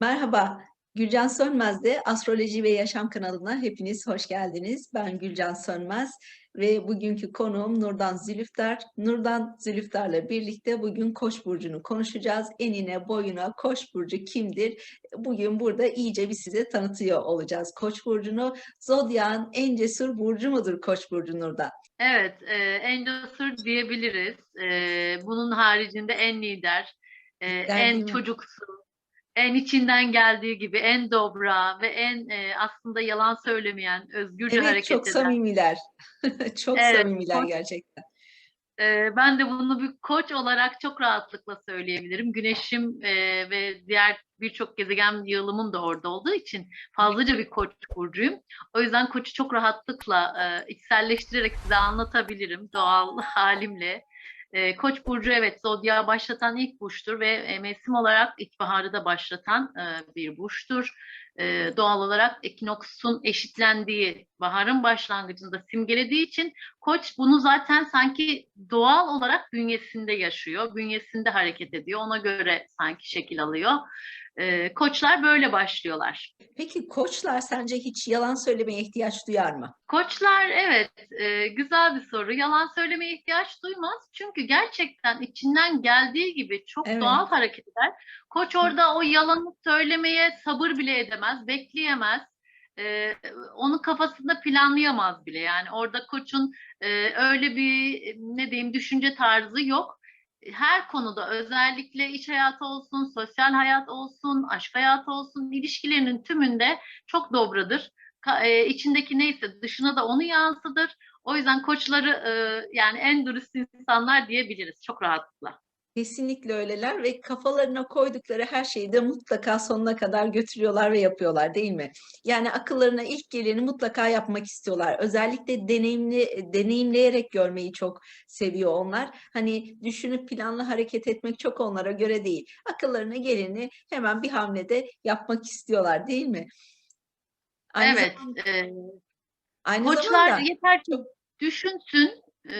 Merhaba, Gülcan Sönmez'de Astroloji ve Yaşam kanalına hepiniz hoş geldiniz. Ben Gülcan Sönmez ve bugünkü konuğum Nurdan Zülüftar. Nurdan Zülüftar'la birlikte bugün Koç burcunu konuşacağız. Enine boyuna Koç burcu kimdir? Bugün burada iyice bir size tanıtıyor olacağız Koç burcunu. Zodya'nın en cesur burcu mudur Koç burcu Nurdan? Evet, e, en cesur diyebiliriz. E, bunun haricinde en lider, e, en mi? çocuksu, en içinden geldiği gibi en dobra ve en e, aslında yalan söylemeyen, özgürce Evet, hareket çok eden. samimiler. Çok Evet, samimiler Koç gerçekten. e, ben de bunu bir koç olarak çok rahatlıkla söyleyebilirim. Güneşim e, ve diğer birçok gezegen yığılımım da orada olduğu için fazlaca bir koç burcuyum. O yüzden koçu çok rahatlıkla e, içselleştirerek size anlatabilirim doğal halimle. E, Koç burcu evet zodyağı başlatan ilk burçtur ve e, mevsim olarak ilkbaharı da başlatan e, bir burçtur. E, doğal olarak ekinoksun eşitlendiği baharın başlangıcında simgelediği için Koç bunu zaten sanki doğal olarak bünyesinde yaşıyor, bünyesinde hareket ediyor. Ona göre sanki şekil alıyor. Ee, koçlar böyle başlıyorlar. Peki koçlar sence hiç yalan söylemeye ihtiyaç duyar mı? Koçlar evet e, güzel bir soru. Yalan söylemeye ihtiyaç duymaz. Çünkü gerçekten içinden geldiği gibi çok Evet. doğal hareket eder. Koç orada o yalanı söylemeye sabır bile edemez, bekleyemez. Ee, onu kafasında planlayamaz bile. Yani orada koçun e, öyle bir ne diyeyim düşünce tarzı yok. Her konuda özellikle iş hayatı olsun, sosyal hayat olsun, aşk hayatı olsun, ilişkilerinin tümünde çok dobradır. Ka- e, içindeki neyse dışına da onu yansıdır. O yüzden koçları e, yani en dürüst insanlar diyebiliriz çok rahatlıkla. Kesinlikle öyleler ve kafalarına koydukları her şeyi de mutlaka sonuna kadar götürüyorlar ve yapıyorlar değil mi? Yani akıllarına ilk geleni mutlaka yapmak istiyorlar. Özellikle deneyimli, deneyimleyerek görmeyi çok seviyor onlar. Hani düşünüp planlı hareket etmek çok onlara göre değil. Akıllarına geleni hemen bir hamlede yapmak istiyorlar değil mi? Aynı Evet, zamanda, e, aynı koçlar zamanda yeter ki düşünsün. e,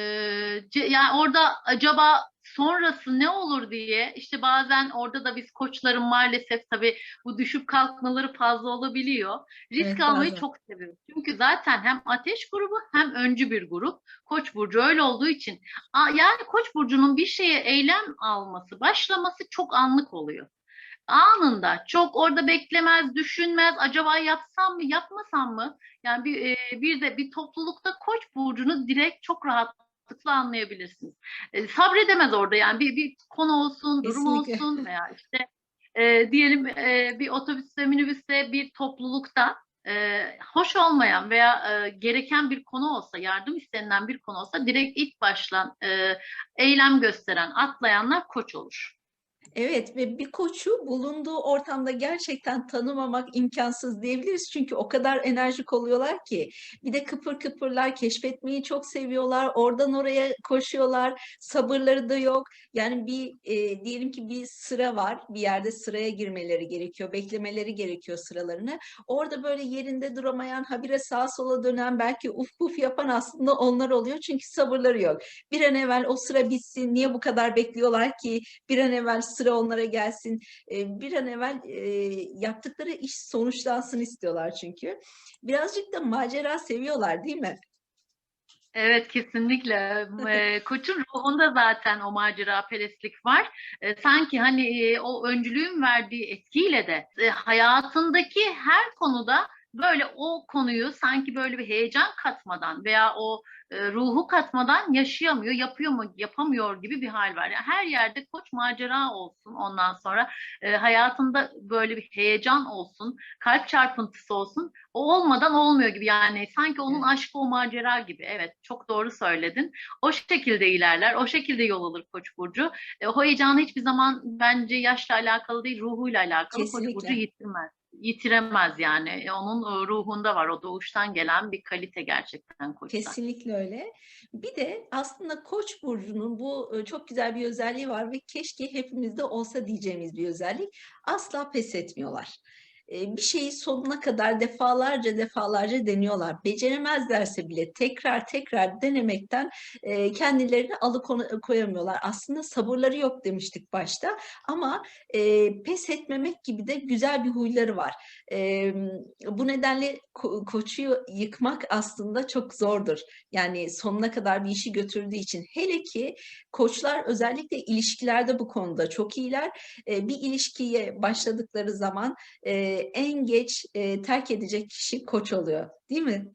yani orada acaba sonrası ne olur diye işte bazen orada da biz koçların maalesef tabii bu düşüp kalkmaları fazla olabiliyor. Risk Evet, almayı bazen. çok seviyoruz. Çünkü zaten hem ateş grubu hem öncü bir grup. Koç burcu öyle olduğu için yani koç burcunun bir şeye eylem alması, başlaması çok anlık oluyor. Anında çok orada beklemez, düşünmez. Acaba yapsam mı, yapmasam mı? Yani bir, e, bir de bir toplulukta koç burcunu direkt çok rahatlıkla anlayabilirsiniz. E, sabredemez orada yani bir, bir konu olsun, durum Kesinlikle. olsun veya işte e, diyelim e, bir otobüste, minibüste, bir toplulukta e, hoş olmayan veya e, gereken bir konu olsa, yardım istenilen bir konu olsa direkt ilk başlan e, eylem gösteren, atlayanlar koç olur. Evet ve bir koçu bulunduğu ortamda gerçekten tanımamak imkansız diyebiliriz. Çünkü o kadar enerjik oluyorlar ki. Bir de kıpır kıpırlar, keşfetmeyi çok seviyorlar. Oradan oraya koşuyorlar. Sabırları da yok. Yani bir e, diyelim ki bir sıra var. Bir yerde sıraya girmeleri gerekiyor. Beklemeleri gerekiyor sıralarını. Orada böyle yerinde duramayan, habire sağa sola dönen, belki uf puf yapan aslında onlar oluyor. Çünkü sabırları yok. Bir an evvel o sıra bitsin. Niye bu kadar bekliyorlar ki? Bir an evvel sıra onlara gelsin. E, bir an evvel e, yaptıkları iş sonuçlansın istiyorlar çünkü. Birazcık da macera seviyorlar değil mi? Evet kesinlikle. Eee, Koç'un ruhunda zaten o macera perestlik var. Sanki hani o öncülüğün verdiği etkiyle de hayatındaki her konuda böyle o konuyu sanki böyle bir heyecan katmadan veya o eee, ruhu katmadan yaşayamıyor, yapıyor mu, yapamıyor gibi bir hal var. Yani her yerde Koç macera olsun ondan sonra eee, hayatında böyle bir heyecan olsun, kalp çarpıntısı olsun. O olmadan olmuyor gibi yani sanki onun aşkı o macera gibi. Evet çok doğru söyledin. O şekilde ilerler, o şekilde yol alır Koç burcu. E, o heyecanı hiçbir zaman bence yaşla alakalı değil, ruhuyla alakalı. Koç burcu Kesinlikle. yitirmez. Yitiremez yani. E, onun e, ruhunda var. O doğuştan gelen bir kalite gerçekten Koç'ta. Kesinlikle öyle. Bir de aslında Koç burcunun bu e, çok güzel bir özelliği var ve keşke hepimizde olsa diyeceğimiz bir özellik. Asla pes etmiyorlar. Bir şeyi sonuna kadar defalarca defalarca deniyorlar. Beceremezlerse bile tekrar tekrar denemekten kendilerini alıkoyamıyorlar. Aslında sabırları yok demiştik başta ama pes etmemek gibi de güzel bir huyları var. Bu nedenle ko- koçu yıkmak aslında çok zordur. Yani sonuna kadar bir işi götürdüğü için. Hele ki koçlar özellikle ilişkilerde bu konuda çok iyiler. Bir ilişkiye başladıkları zaman en geç e, terk edecek kişi koç oluyor, değil mi?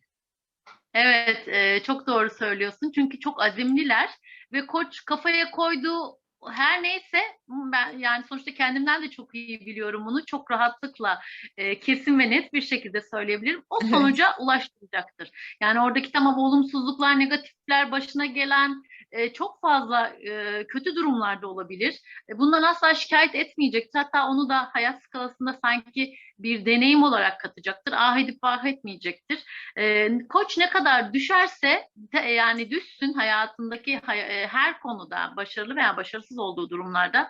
Evet, e, çok doğru söylüyorsun. Çünkü çok azimliler ve koç kafaya koyduğu her neyse ben yani sonuçta kendimden de çok iyi biliyorum bunu. Çok rahatlıkla e, kesin ve net bir şekilde söyleyebilirim. O sonuca ulaştıracaktır. Yani oradaki tamam olumsuzluklar, negatifler başına gelen e, çok fazla e, kötü durumlar da olabilir. E, bundan asla şikayet etmeyecektir. Hatta onu da hayat skalasında sanki bir deneyim olarak katacaktır. Ah edip ah etmeyecektir. E, koç ne kadar düşerse te- yani düşsün hayatındaki hay- e, her konuda başarılı veya başarısız olduğu durumlarda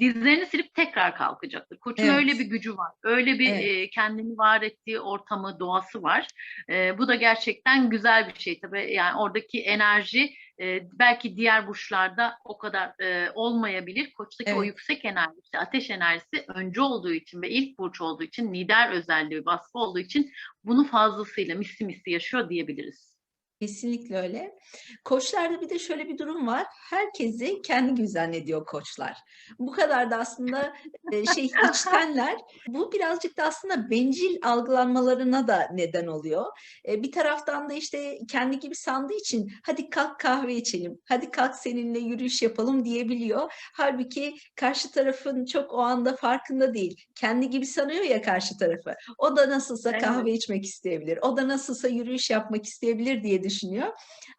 dizlerini silip tekrar kalkacaktır. Koçun Evet. öyle bir gücü var. Öyle bir Evet. e, kendini var ettiği ortamı, doğası var. E, bu da gerçekten güzel bir şey tabii. Yani oradaki enerji e, belki diğer burçlarda o kadar e, olmayabilir. Koçtaki o Evet. yüksek enerji, işte ateş enerjisi öncü olduğu için ve ilk burç olduğu için, lider özelliği, baskı olduğu için bunu fazlasıyla misli misli yaşıyor diyebiliriz. Kesinlikle öyle. Koçlarda bir de şöyle bir durum var. Herkesi kendi gibi zannediyor koçlar. Bu kadar da aslında e, şey içtenler. Bu birazcık da aslında bencil algılanmalarına da neden oluyor. E, Bir taraftan da işte kendi gibi sandığı için hadi kalk kahve içelim, hadi kalk seninle yürüyüş yapalım diyebiliyor. Halbuki karşı tarafın çok o anda farkında değil. Kendi gibi sanıyor ya karşı tarafı. O da nasılsa kahve içmek isteyebilir. O da nasılsa yürüyüş yapmak isteyebilir diye düşünüyor.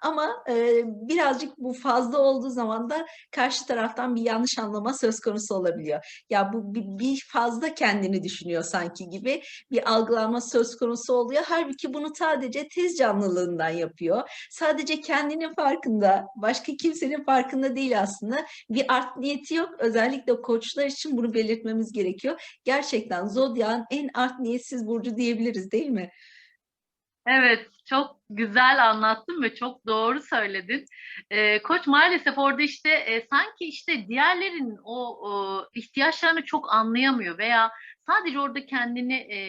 Ama e, birazcık bu fazla olduğu zaman da karşı taraftan bir yanlış anlama söz konusu olabiliyor. Ya bu bir, bir fazla kendini düşünüyor sanki gibi bir algılanma söz konusu oluyor. Halbuki bunu sadece tez canlılığından yapıyor. Sadece kendinin farkında, başka kimsenin farkında değil aslında. Bir art niyeti yok. Özellikle koçlar için bunu belirtmemiz gerekiyor. Gerçekten Zodyak'ın en art niyetsiz burcu diyebiliriz değil mi? Evet, çok güzel anlattın ve çok doğru söyledin. Ee, Koç maalesef orada işte e, sanki işte diğerlerinin o, o ihtiyaçlarını çok anlayamıyor veya sadece orada kendini e,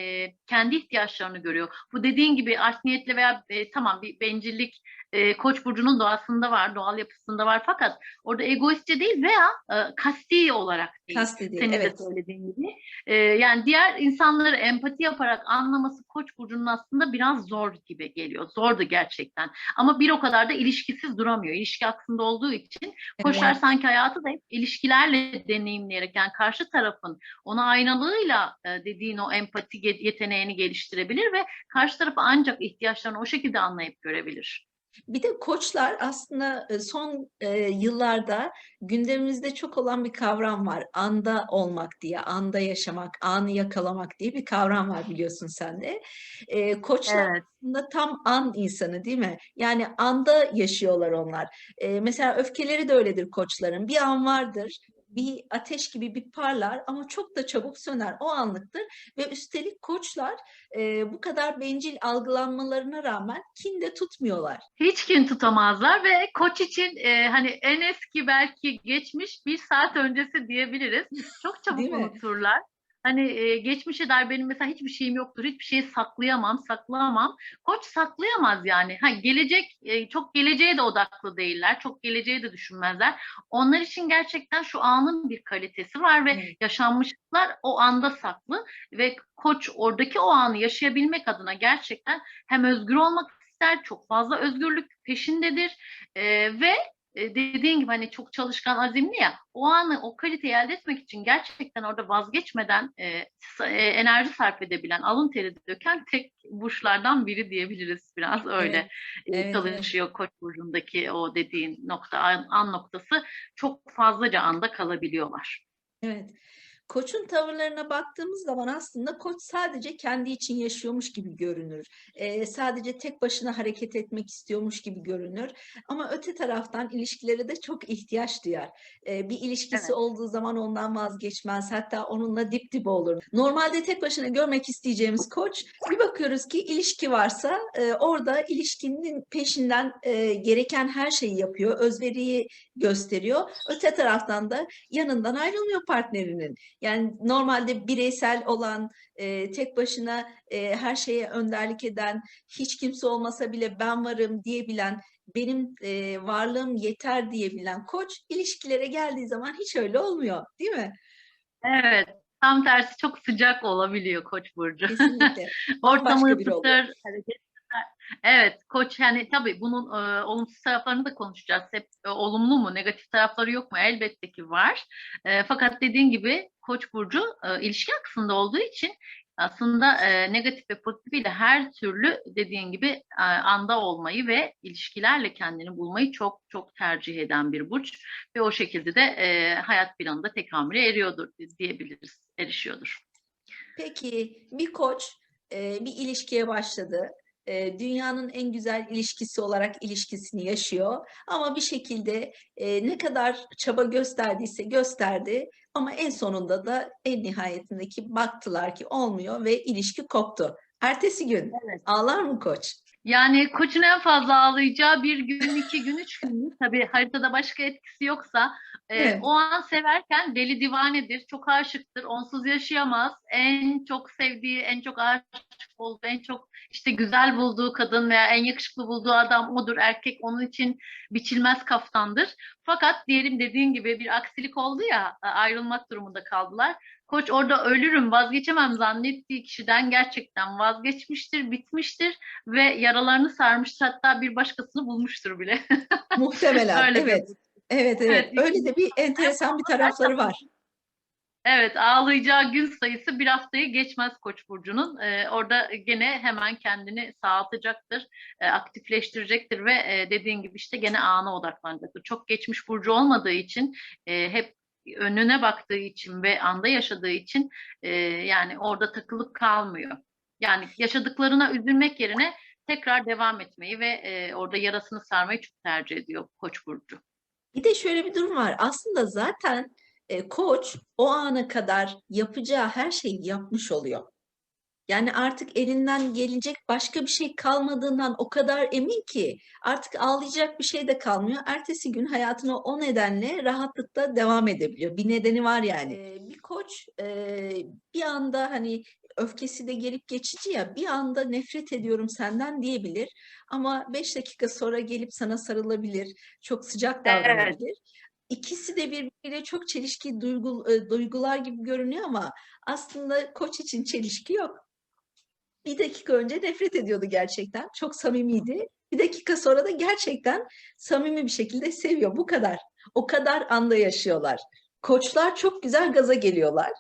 kendi ihtiyaçlarını görüyor. Bu dediğin gibi art niyetle veya e, tamam bir bencillik e, Koç burcunun doğasında var, doğal yapısında var fakat orada egoistçe değil veya e, kasti olarak değil. Kastediği, Senin de evet. söylediğin gibi. Ee, yani diğer insanları empati yaparak anlaması Koç burcunun aslında biraz zor gibi geliyor. Zordu gerçekten. Ama bir o kadar da ilişkisiz duramıyor. İlişki aksında olduğu için koçlar Evet. sanki hayatı da hep ilişkilerle deneyimleyerek yani karşı tarafın ona aynalığıyla e, dediğin o empati yeteneğini geliştirebilir ve karşı tarafı ancak ihtiyaçlarını o şekilde anlayıp görebilir. Bir de koçlar aslında e, son e, yıllarda gündemimizde çok olan bir kavram var. Anda olmak diye, anda yaşamak, anı yakalamak diye bir kavram var biliyorsun sen de. E, koçlar Evet. aslında tam an insanı değil mi? Yani anda yaşıyorlar onlar. E, mesela öfkeleri de öyledir koçların. Bir an vardır, bir ateş gibi bir parlar ama çok da çabuk söner. O anlıktır ve üstelik koçlar e, bu kadar bencil algılanmalarına rağmen kin de tutmuyorlar. Hiç kin tutamazlar ve koç için e, hani en eski belki geçmiş bir saat öncesi diyebiliriz. Çok çabuk unuturlar. Hani e, geçmişe dair benim mesela hiçbir şeyim yoktur, hiçbir şeyi saklayamam, saklayamam. Koç saklayamaz yani. Ha, gelecek, e, çok geleceğe de odaklı değiller, çok geleceğe de düşünmezler. Onlar için gerçekten şu anın bir kalitesi var ve Evet. yaşanmışlıklar o anda saklı ve koç oradaki o anı yaşayabilmek adına gerçekten hem özgür olmak ister, çok fazla özgürlük peşindedir Ee, ve e, dediğin gibi hani çok çalışkan, azimli ya o anı, o kaliteyi elde etmek için gerçekten orada vazgeçmeden e, e, enerji sarf edebilen, alın teri döken tek burçlardan biri diyebiliriz biraz öyle Evet, evet, evet. çalışıyor Koç burcundaki o dediğin nokta, an, an noktası çok fazlaca anda kalabiliyorlar. Evet. Koç'un tavırlarına baktığımız zaman aslında Koç sadece kendi için yaşıyormuş gibi görünür. Eee, sadece tek başına hareket etmek istiyormuş gibi görünür. Ama öte taraftan ilişkilere de çok ihtiyaç duyar. Eee, bir ilişkisi Evet. olduğu zaman ondan vazgeçmez. Hatta onunla dip dibe olur. Normalde tek başına görmek isteyeceğimiz Koç bir bakıyoruz ki ilişki varsa eee, orada ilişkinin peşinden eee, gereken her şeyi yapıyor. Özveriyi gösteriyor. Öte taraftan da yanından ayrılmıyor partnerinin. Yani normalde bireysel olan, eee, tek başına eee, her şeye önderlik eden, hiç kimse olmasa bile ben varım diyebilen, benim eee, varlığım yeter diyebilen koç ilişkilere geldiği zaman hiç öyle olmuyor, değil mi? Evet. Tam tersi çok sıcak olabiliyor Koç burcu. Kesinlikle. Ortamı ısıtır, hareket. Evet, koç yani tabii bunun e, olumsuz taraflarını da konuşacağız. Hep e, olumlu mu, negatif tarafları yok mu? Elbette ki var. E, fakat dediğin gibi Koç burcu e, ilişki aksında olduğu için aslında e, negatif ve pozitifiyle her türlü dediğin gibi e, anda olmayı ve ilişkilerle kendini bulmayı çok çok tercih eden bir burç ve o şekilde de e, hayat planında tekamüle eriyordur diyebiliriz, erişiyordur. Peki bir koç eee, bir ilişkiye başladı. Eee, dünyanın en güzel ilişkisi olarak ilişkisini yaşıyor. Ama bir şekilde eee, ne kadar çaba gösterdiyse gösterdi. Ama en sonunda da en nihayetindeki baktılar ki olmuyor ve ilişki koptu. Ertesi gün Evet. ağlar mı koç? Yani koçun en fazla ağlayacağı bir gün, iki gün, üç gün. Tabii haritada başka etkisi yoksa e, Evet. o an severken deli divanedir, çok aşıktır, onsuz yaşayamaz. En çok sevdiği, en çok aşık olduğu, en çok işte güzel bulduğu kadın veya en yakışıklı bulduğu adam odur. Erkek onun için biçilmez kaftandır. Fakat diyelim dediğin gibi bir aksilik oldu ya ayrılmak durumunda kaldılar. Koç orada ölürüm, vazgeçemem zannettiği kişiden gerçekten vazgeçmiştir, bitmiştir ve yaralarını sarmıştır. Hatta bir başkasını bulmuştur bile. Muhtemelen. Öyle bir Evet. Evet, evet. Evet, Öyle de bir enteresan bir tarafları var. Evet, ağlayacağı gün sayısı bir haftayı geçmez Koç burcunun. Ee, orada gene hemen kendini sağaltacaktır, e, aktifleştirecektir ve e, dediğin gibi işte gene ana odaklanacaktır. Çok geçmiş burcu olmadığı için e, hep önüne baktığı için ve anda yaşadığı için e, yani orada takılıp kalmıyor. Yani yaşadıklarına üzülmek yerine tekrar devam etmeyi ve e, orada yarasını sarmayı çok tercih ediyor Koç burcu. Bir de şöyle bir durum var. Aslında zaten e, koç o ana kadar yapacağı her şeyi yapmış oluyor. Yani artık elinden gelecek başka bir şey kalmadığından o kadar emin ki artık ağlayacak bir şey de kalmıyor. Ertesi gün hayatına o nedenle rahatlıkla devam edebiliyor. Bir nedeni var yani. Ee, bir koç e, bir anda hani öfkesi de gelip geçici ya bir anda nefret ediyorum senden diyebilir. Ama beş dakika sonra gelip sana sarılabilir. Çok sıcak Evet. davranabilir. İkisi de birbiriyle çok çelişki duygu, duygular gibi görünüyor ama aslında koç için çelişki yok. Bir dakika önce nefret ediyordu gerçekten. Çok samimiydi. Bir dakika sonra da gerçekten samimi bir şekilde seviyor. Bu kadar. O kadar anda yaşıyorlar. Koçlar çok güzel gaza geliyorlar.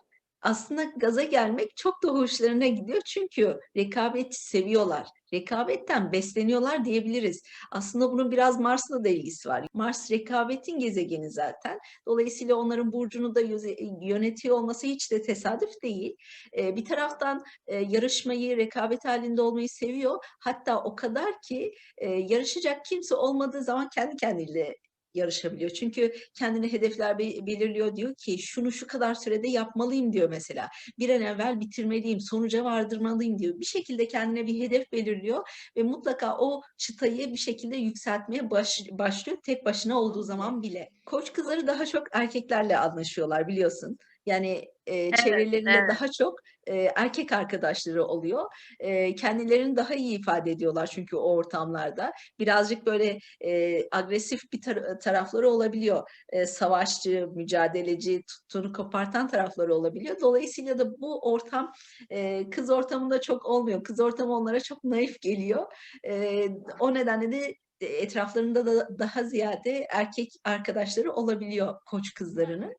Aslında gaza gelmek çok da hoşlarına gidiyor çünkü rekabeti seviyorlar. Rekabetten besleniyorlar diyebiliriz. Aslında bunun biraz Mars'la da ilgisi var. Mars rekabetin gezegeni zaten. Dolayısıyla onların burcunu da yüze- yönetiyor olması hiç de tesadüf değil. Ee, bir taraftan e, yarışmayı, rekabet halinde olmayı seviyor. Hatta o kadar ki e, yarışacak kimse olmadığı zaman kendi kendiyle yarışabiliyor. Çünkü kendine hedefler be- belirliyor diyor ki şunu şu kadar sürede yapmalıyım diyor mesela. Bir an evvel bitirmeliyim, sonuca vardırmalıyım diyor. Bir şekilde kendine bir hedef belirliyor ve mutlaka o çıtayı bir şekilde yükseltmeye baş- başlıyor tek başına olduğu zaman bile. Koç kızları daha çok erkeklerle anlaşıyorlar biliyorsun. Yani e, çevrelerinde evet. daha çok e, erkek arkadaşları oluyor. E, kendilerini daha iyi ifade ediyorlar çünkü o ortamlarda. Birazcık böyle e, agresif bir tar- tarafları olabiliyor. E, savaşçı, mücadeleci, tuttuğunu kopartan tarafları olabiliyor. Dolayısıyla da bu ortam e, kız ortamında çok olmuyor. Kız ortamı onlara çok naif geliyor. E, o nedenle de etraflarında da daha ziyade erkek arkadaşları olabiliyor koç kızlarının.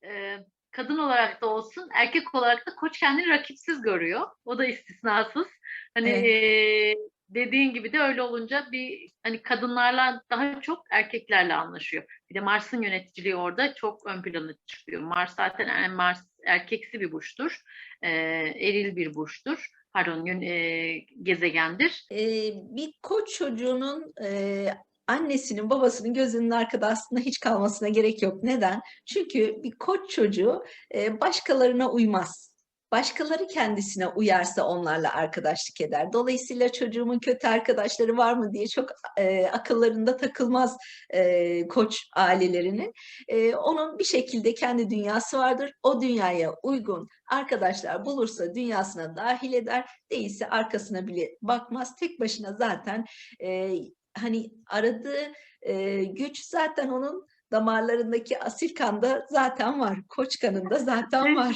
E, kadın olarak da olsun, erkek olarak da koç kendini rakipsiz görüyor. O da istisnasız. Hani Evet. e, dediğin gibi de öyle olunca bir hani kadınlarla daha çok erkeklerle anlaşıyor. Bir de Mars'ın yöneticiliği orada çok ön plana çıkıyor. Mars zaten en Mars erkeksi bir burçtur. Ee, eril bir burçtur. Pardon, e, gezegendir. Ee, bir koç çocuğunun e, annesinin babasının gözünün arkada aslında hiç kalmasına gerek yok. Neden? Çünkü bir koç çocuğu e, başkalarına uymaz. Başkaları kendisine uyarsa onlarla arkadaşlık eder. Dolayısıyla çocuğumun kötü arkadaşları var mı diye çok e, akıllarında takılmaz e, koç ailelerinin. E, onun bir şekilde kendi dünyası vardır. O dünyaya uygun arkadaşlar bulursa dünyasına dahil eder. Değilse arkasına bile bakmaz. Tek başına zaten e, hani aradığı e, güç zaten onun damarlarındaki asil kanda zaten var. Koç kanında zaten var.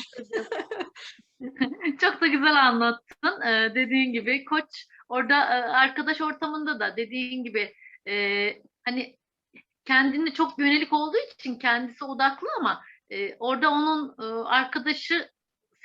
Çok da güzel anlattın. Ee, dediğin gibi koç orada e, arkadaş ortamında da dediğin gibi e, hani kendine çok yönelik olduğu için kendisi odaklı ama e, orada onun e, arkadaşı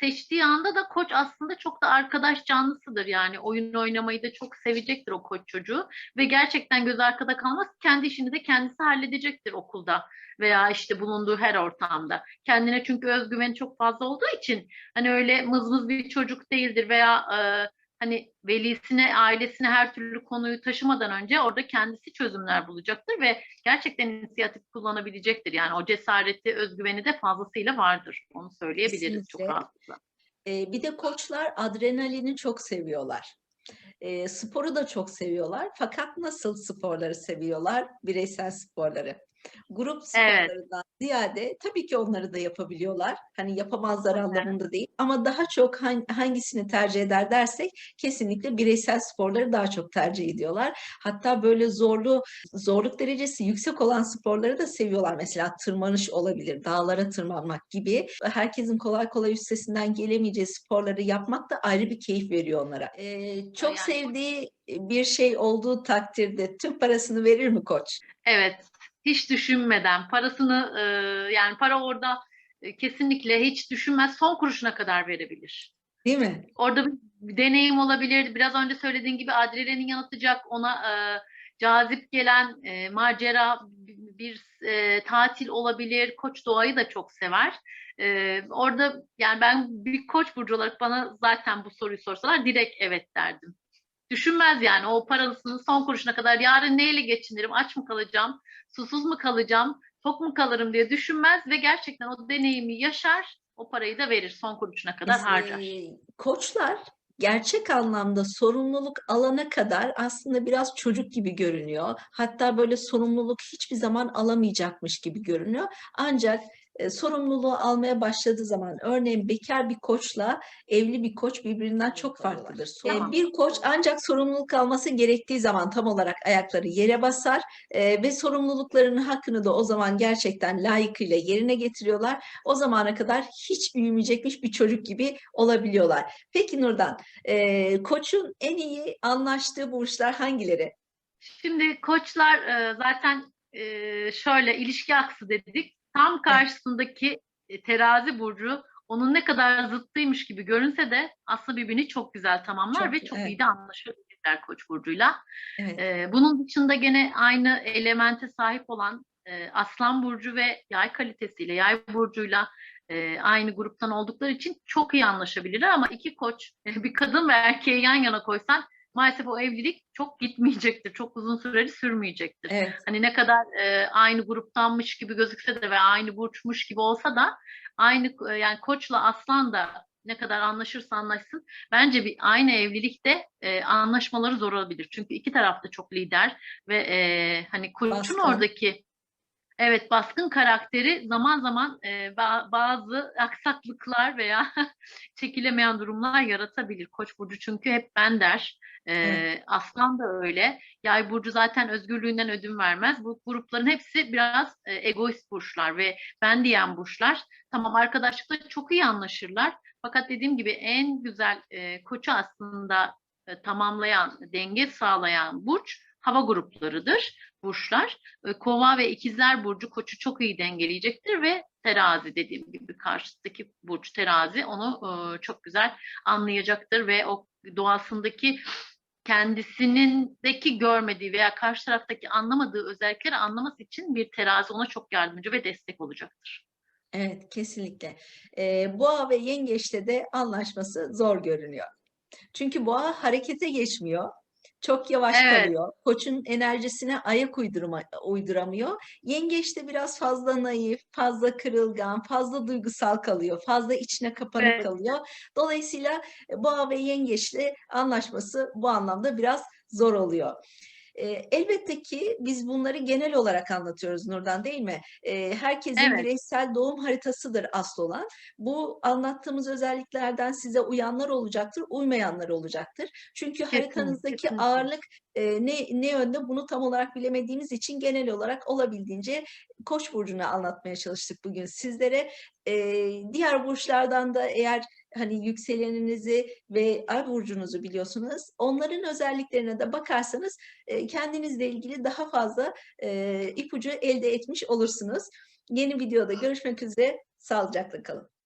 seçtiği anda da koç aslında çok da arkadaş canlısıdır. Yani oyun oynamayı da çok sevecektir o koç çocuğu. Ve gerçekten göz arkada kalmaz kendi işini de kendisi halledecektir okulda veya işte bulunduğu her ortamda. Kendine çünkü özgüveni çok fazla olduğu için hani öyle mızmız bir çocuk değildir veya e, hani velisine ailesine her türlü konuyu taşımadan önce orada kendisi çözümler bulacaktır ve gerçekten inisiyatif kullanabilecektir yani o cesareti özgüveni de fazlasıyla vardır onu söyleyebiliriz çok Kesinlikle. rahatlıkla. E, bir de koçlar adrenalini çok seviyorlar. E, sporu da çok seviyorlar. Fakat nasıl sporları seviyorlar? Bireysel sporları. Grup Evet. sporlarından ziyade tabii ki onları da yapabiliyorlar. Hani yapamazlar Evet. anlamında değil. Ama daha çok han- hangisini tercih eder dersek kesinlikle bireysel sporları daha çok tercih ediyorlar. Hatta böyle zorlu, zorluk derecesi yüksek olan sporları da seviyorlar. Mesela tırmanış olabilir, dağlara tırmanmak gibi. Herkesin kolay kolay üstesinden gelemeyeceği sporları yapmak da ayrı bir keyif veriyor onlara. Ee, çok Yani- sevdiği bir şey olduğu takdirde tüm parasını verir mi koç? Evet, hiç düşünmeden parasını e, yani para orada e, kesinlikle hiç düşünmez son kuruşuna kadar verebilir. Değil mi? Orada bir deneyim olabilir. Biraz önce söylediğin gibi adrenalin yanıtacak ona e, cazip gelen e, macera bir, e, tatil olabilir. Koç doğayı da çok sever. E, orada yani ben bir koç burcu olarak bana zaten bu soruyu sorsalar direkt evet derdim. Düşünmez yani o parasını son kuruşuna kadar yarın neyle geçinirim, aç mı kalacağım, susuz mu kalacağım, tok mu kalırım diye düşünmez ve gerçekten o deneyimi yaşar, o parayı da verir son kuruşuna kadar Biz, harcar. e, koçlar gerçek anlamda sorumluluk alana kadar aslında biraz çocuk gibi görünüyor. Hatta böyle sorumluluk hiçbir zaman alamayacakmış gibi görünüyor. Ancak e, sorumluluğu almaya başladığı zaman örneğin bekar bir koçla evli bir koç birbirinden çok farklıdır. Tamam. Bir koç ancak sorumluluk alması gerektiği zaman tam olarak ayakları yere basar e, ve sorumluluklarının hakkını da o zaman gerçekten layıkıyla yerine getiriyorlar. O zamana kadar hiç büyümeyecekmiş bir çocuk gibi olabiliyorlar. Peki Nurdan, e, koçun en iyi anlaştığı burçlar hangileri? Şimdi koçlar e, zaten e, şöyle ilişki aksı dedik. Tam karşısındaki e, terazi burcu onun ne kadar zıttıymış gibi görünse de aslında birbirini çok güzel tamamlar Çok ve çok evet. iyi de anlaşabilirler koç burcuyla. Evet. Ee, bunun dışında gene aynı elemente sahip olan e, Aslan Burcu ve Yay kalitesiyle, Yay Burcu'yla e, aynı gruptan oldukları için çok iyi anlaşabilirler ama iki koç, bir kadın ve erkeği yan yana koysan maalesef o evlilik çok gitmeyecektir, çok uzun süreli sürmeyecektir. Evet. Hani ne kadar e, aynı gruptanmış gibi gözükse de ve aynı burçmuş gibi olsa da aynı e, yani koçla aslan da ne kadar anlaşırsa anlaşsın bence bir aynı evlilikte e, anlaşmaları zor olabilir. Çünkü iki taraf da çok lider ve e, hani koçun oradaki evet baskın karakteri zaman zaman e, ba- bazı aksaklıklar veya çekilemeyen durumlar yaratabilir. Koç burcu çünkü hep ben der. E, Evet. Aslan da öyle. Yay burcu zaten özgürlüğünden ödün vermez. Bu grupların hepsi biraz e, egoist burçlar ve ben diyen burçlar. Tamam arkadaşlıkta çok iyi anlaşırlar. Fakat dediğim gibi en güzel e, koçu aslında e, tamamlayan, denge sağlayan burç hava gruplarıdır, burçlar. Kova ve ikizler burcu koçu çok iyi dengeleyecektir ve terazi dediğim gibi karşısındaki burç terazi onu e, çok güzel anlayacaktır ve o doğasındaki kendisindeki görmediği veya karşı taraftaki anlamadığı özellikleri anlaması için bir terazi ona çok yardımcı ve destek olacaktır. Evet, kesinlikle. Ee, boğa ve yengeçte de anlaşması zor görünüyor. Çünkü boğa harekete geçmiyor. Çok yavaş Evet. kalıyor. Koçun enerjisine ayak uydurma, uyduramıyor. Yengeç de biraz fazla naif, fazla kırılgan, fazla duygusal kalıyor. Fazla içine kapanık Evet. kalıyor. Dolayısıyla e, boğa ve yengeçle anlaşması bu anlamda biraz zor oluyor. E, elbette ki biz bunları genel olarak anlatıyoruz Nurdan değil mi? E, herkesin Evet. bireysel doğum haritasıdır asıl olan. Bu anlattığımız özelliklerden size uyanlar olacaktır, uymayanlar olacaktır. Çünkü Kesinlikle, haritanızdaki kesinlikle. ağırlık e, ne ne yönde bunu tam olarak bilemediğimiz için genel olarak olabildiğince Koç burcunu anlatmaya çalıştık bugün sizlere. E, diğer burçlardan da eğer hani yükseleninizi ve ay burcunuzu biliyorsunuz, onların özelliklerine de bakarsanız e, kendinizle ilgili daha fazla e, ipucu elde etmiş olursunuz. Yeni videoda görüşmek üzere, sağlıcakla kalın.